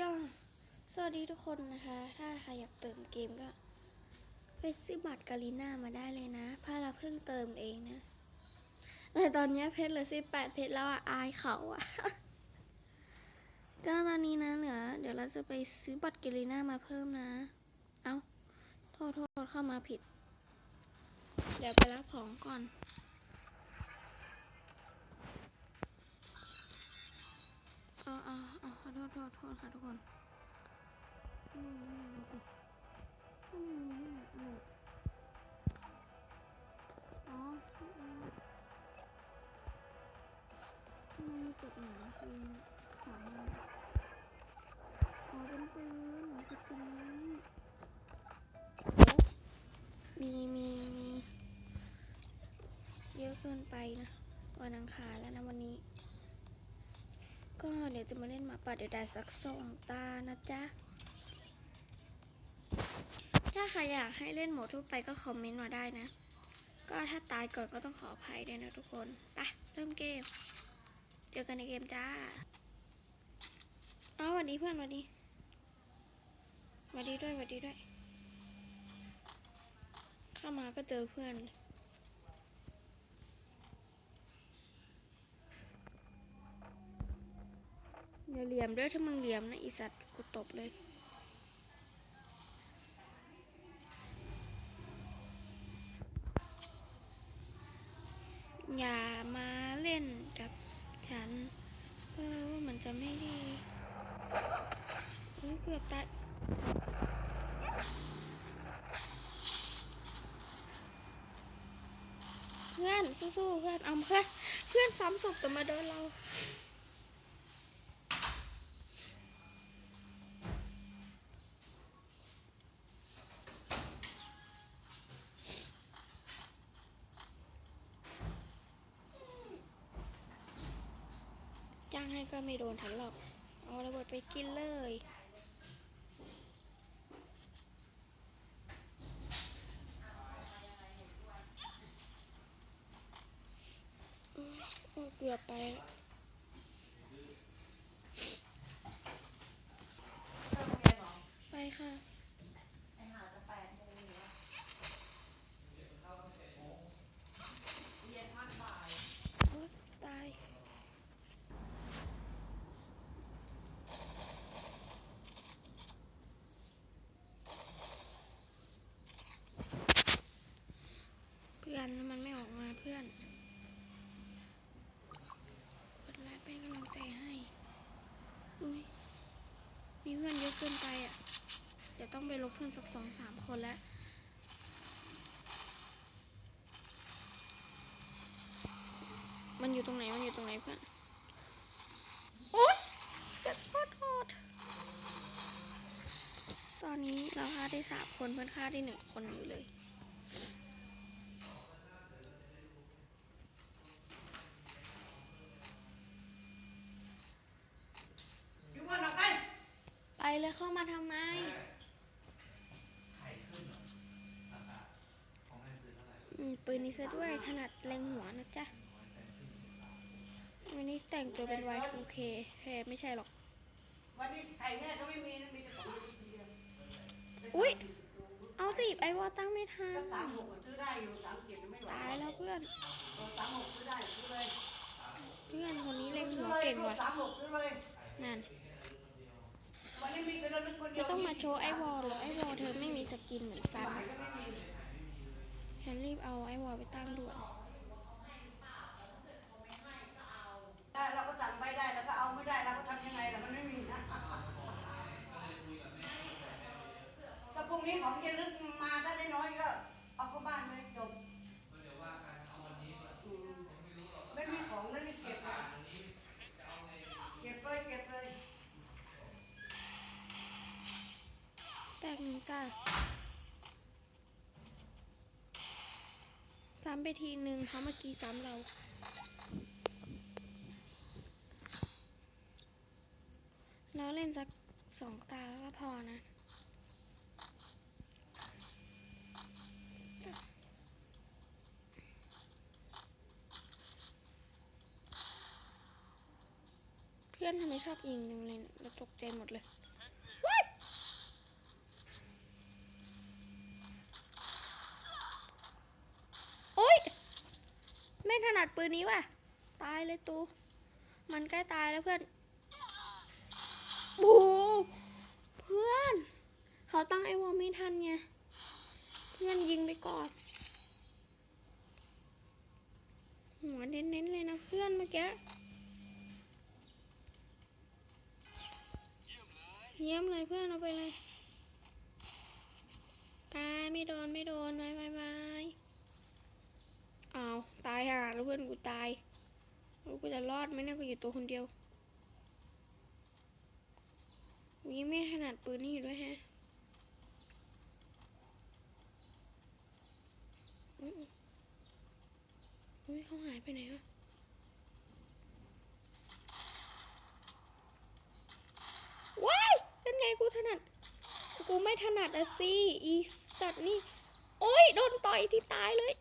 ก็สวัสดีทุกคนนะคะ ถ้าใครอยากเติมเกมก็ ไปซื้อบัตรกาลีน่ามาได้เลยนะเพราะเราเพิ่งเติมเองนะ แต่ตอนนี้เพชรเหลือสิบแปดเพชรแล้วอะอายเขาอะ ก็ตอนนี้นะเหลือเดี๋ยวเราจะไปซื้อบัตรกาลีน่ามาเพิ่มนะ เอา้า โทษโทษเข้ามาผิด เดี๋ยวไปรับของก่อน อ๋ออ๋ออ๋อขอโทษโทษโทษค่ะทุกคนอืมนี่ดูสิอืมนี่เอออ๋ออืมทำไมมีกดหนาปืนสามนอ๋อเป็นปืนสกินนี้มีมีมีเยอะเกินไปนะ วันอังคารแล้ว ยวจะมาเล่นหมาป่าเดี๋ยวได้สักสองตานะจ๊ะ ถ้าใครอยากให้เล่นโหมดทั่วไปก็คอมเมนต์มาได้นะ ก็ถ้าตายก่อนก็ต้องขออภัยด้วยนะทุกคนไปเริ่มเกม เจอกันในเกมจ้าเอาสวัสดีเพื่อนสวัสดีสวัสดีด้วยสวัสดีด้วย เข้ามาก็เจอเพื่อนเลย อย่าเหลี่ยมด้วยถ้ามึงเหลี่ยมนะอีสัตว์กูตบเลยอย่ามาเล่นกับฉันเพราะรู้ว่ามันจะไม่ดีเกือบตายเพื่อนสู้ๆเพื่อนเอาเพื่อนเพื่อนซ้ำศพแต่มาโดนเราางให้ก็ไม่โดนทันหรอก เอาระเบิดไปกินเลยเกือบไปไปค่ะ โอ๊ยตาย เพื่อนมันไม่ออกมาเพื่อน กดไลค์เป็นกำลังใจให้ อุ้ย มีเพื่อนเยอะเกินไปอะ เดี๋ยวต้องไปลบเพื่อนสักสองสามคนแล้วมันอยู่ตรงไหน มันอยู่ตรงไหนเพื่อนโอ๊ยเจ็บโคตรโหดตอนนี้เราฆ่าได้สามคนเพื่อนฆ่าได้หนึ่งคนอยู่เลยบนออกไป ไปเลยเข้ามาทำไมอืมปืนนี้ซะด้วยถนัดเล็งหัวนะจ๊ะ วันนี้แต่งตัวเป็น Y2K แท้ไม่ใช่หรอก วันนี้ไข่แม่ก็ไม่มีนะมีแต่ของดีๆเดียวอุ๊ยเอาจีบไอวอตั้งไม่ทันถ้าสามหกก็ซื้อได้อยู่สามเจ็ดไม่ไหวตายแล้วเพื่อนเออสามหกซื้อได้ซื้อเลย เพื่อนคนนี้เล็งซื้หัอวเลยเก่งว่ะสามหกซื้อเลยนั่น ไม่ต้องมาโชว์ไอวอลหรอกไอวอลเธอไม่มีสกินเหมือนซันฉันรีบเอาไอวอลไปตั้งด่วนได้เราก็สั่งไปได้แล้วก็เอาไม่ได้เราก็ทำยังไงล่ะมันไม่มีนะถ้าพรุ่งนี้ของเยลึกมาถ้าได้น้อยก็เอาเข้าบ้านเลยจบอืมไม่มีของนั่นนี่เก็บเลยเก็บเลยเก็บเลย แตกหนึ่ง จ้าซ้ำไปทีหนึ่งเพราะเมื่อกี้ซ้ำเราแล้วเล่นสักสองตาก็พอนะเพื่อนทำไมชอบยิงจังเลยเราตกใจหมดเลยว้ายโอ๊ย ไม่ถ นัดปืนนี้ว่ะ ตายเลยตูมันใกล้ตายแล้วเพื่อนโอ้โหเพื่อน เขาตั้งไอวอลไม่ทันไง เพื่อนยิงไปก่อน หัวเน้นๆเลยนะเพื่อนเมื่อกี้ เยี่ยมเลยเพื่อนเอาไปเลยตายไม่โดนไม่โดนไม่ไม่ไม่อ้าวตายห่าแล้วเพื่อนกู ตายกูจะรอดไหมเนี่ยกูอยู่ตัวคนเดียวกูยังไม่ถนัดปืนนี่อยู่ด้วยแฮะอุ้ยเขาหายไปไหนวะว้ายเป็นไงกูถนัด กูไม่ถนัดอะสิอีสัตว์นี่ โอ้ยโดนต่อยที่ตายเลย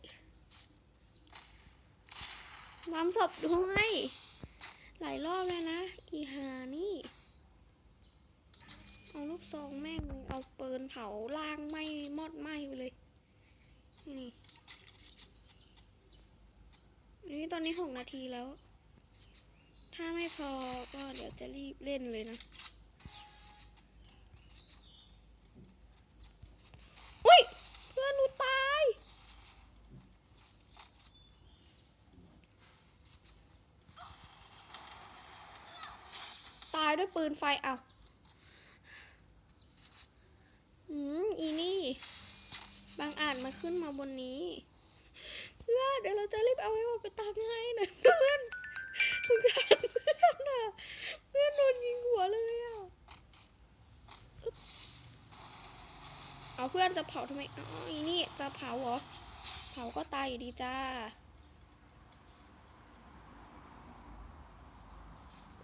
น้ำศพด้วย หลายรอบแล้วนะ อีหานี่ เอาลูกซองแม่งเลยเอาปืนเผาล่างไหม้มอดไหมไปเลย นี่นี่ตอนนี้หกนาทีแล้ว ถ้าไม่พอก็เดี๋ยวจะรีบเล่นเลยนะ อุ้ย เพื่อนหนูตาย ตายด้วยปืนไฟเอะอืมอีนี่ บางอาจมาขึ้นมาบนนี้เพื่อนเดี๋ยวเราจะรีบเอาไว้ว่าไปตามให้นะเพื่อนสงสารเพื่อนอะเพื่อนโดนยิงหัวเลยอะเอาเพื่อนจะเผาทำไมอ๋ออีนี่จะเผาเหรอ เผาก็ตายอยู่ดีจ้า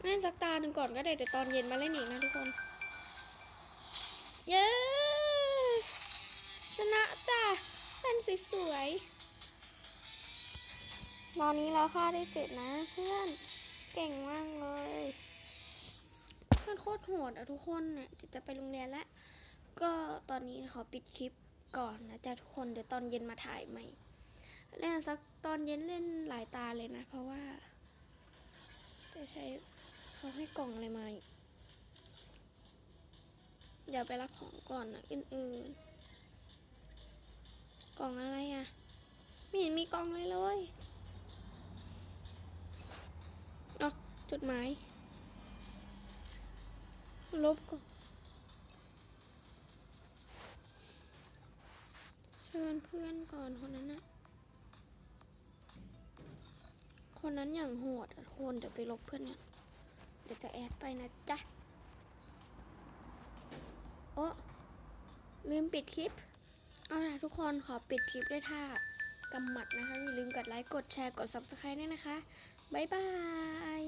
เล่นสักตาหนึ่งก่อนก็ได้เดี๋ยวตอนเย็นมาเล่นอีกนะทุกคน เย้ ชนะจ้าเล่นสวยๆตอนนี้เราค่าได้เจ็ดนะเพื่อน เก่งมากเลย เพื่อนโคตรโหดอะทุกคนเนี่ยจะไปโรงเรียนแล้ว ก็ตอนนี้ขอปิดคลิปก่อนนะจ๊ะทุกคนเดี๋ยวตอนเย็นมาถ่ายใหม่ เล่นสักตอนเย็นเล่นหลายตาเลยนะ เพราะว่าจะใช้ เขาให้กล่องอะไรมาอีกเดี๋ยวไปรับของก่อนนะอื่นๆ กล่องอะไรอะ่ะ ไม่เห็นมีกล่องเลยเลยอ๋อจดหมาย ลบก่อนเชิญเพื่อนก่อนคนนั้นนะคนนั้นอย่างโหดอะคนเดี๋ยวไปลบเพื่อนเนี่ย ดี๋ยวจะแอดไปนะจ๊ะ โอ้ลืมปิดคลิป เอาล่ะทุกคนขอปิดคลิปด้วยท่ากำหมัดนะคะ อย่าลืมกดไลค์ กดแชร์ กด subscribe ด้วยนะคะ บ๊ายบาย